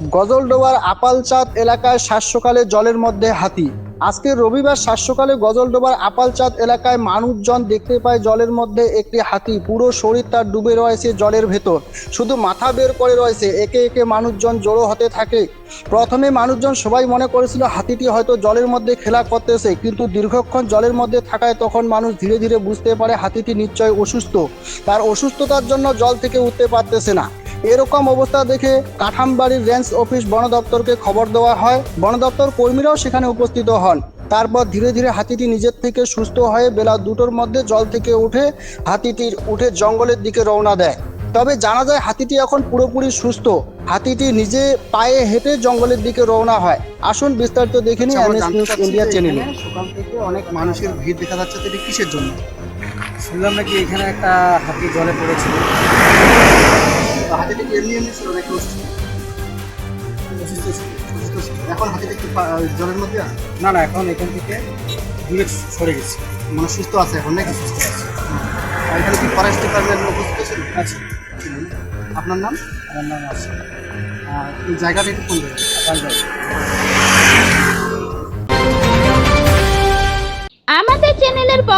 গজলডোবার আপালচাঁদ এলাকায় সাত সকালে জলের মধ্যে হাতি। আজকে রবিবার সাত সকালে গজলডোবার আপালচাঁদ এলাকায় মানুষজন দেখতে পায় জলের মধ্যে একটি হাতি। পুরো শরীর তার ডুবে রয়েছে জলের ভেতর। শুধু মাথা বের করে রয়েছে, একে একে মানুষজন জড়ো হতে থাকে। প্রথমে মানুষজন সবাই মনে করেছিল হাতিটি হয়তো জলের মধ্যে খেলা করতেছে, কিন্তু দীর্ঘক্ষণ জলের মধ্যে থাকায় তখন মানুষ ধীরে ধীরে বুঝতে পারে হাতিটি নিশ্চয় অসুস্থ। তার অসুস্থতার জন্য জল থেকে উঠতে পারতেছে না। এরকম অবস্থা দেখে কাঠামবাড়ির রেঞ্জ অফিস বন দপ্তরকে খবর দেওয়া হয়। বন দপ্তর কর্মীরাও সেখানে উপস্থিত হন। তারপর ধীরে ধীরে হাতিটি নিজের থেকে সুস্থ হয়ে বেলা দুটোর মধ্যে জল থেকে উঠে হাতিটির উঠে জঙ্গলের দিকে রওনা দেয়। তবে জানা যায় হাতিটি এখন পুরোপুরি সুস্থ। হাতিটি নিজে পায়ে হেঁটে জঙ্গলের দিকে রওনা হয়। আসুন বিস্তারিত দেখে নিই আমরা এমএস নিউজ ইন্ডিয়া চ্যানেলে। সকাল থেকে অনেক মানুষের ভিড় দেখা যাচ্ছে। এটা কিসের জন্য? শুনলাম নাকি এখানে একটা হাতি জলে পড়েছিল। হাতিটা কি এমনি এমনি ছিল নাকি অসুস্থ অসুস্থ ছিল অসুস্থ ছিল এখন হাতিটা কি জলের মধ্যে আছে? না না এখন এখান থেকে দূরে সরে গেছে। মানে সুস্থ আছে এখন নাকি? সুস্থ আছে। এখানে কি ফরেস্ট ডিপার্টমেন্ট উপস্থিত ছিল আচ্ছা আপনার নাম? আমার নাম আছে। আর এই জায়গাটা একটু কোন জায়গায়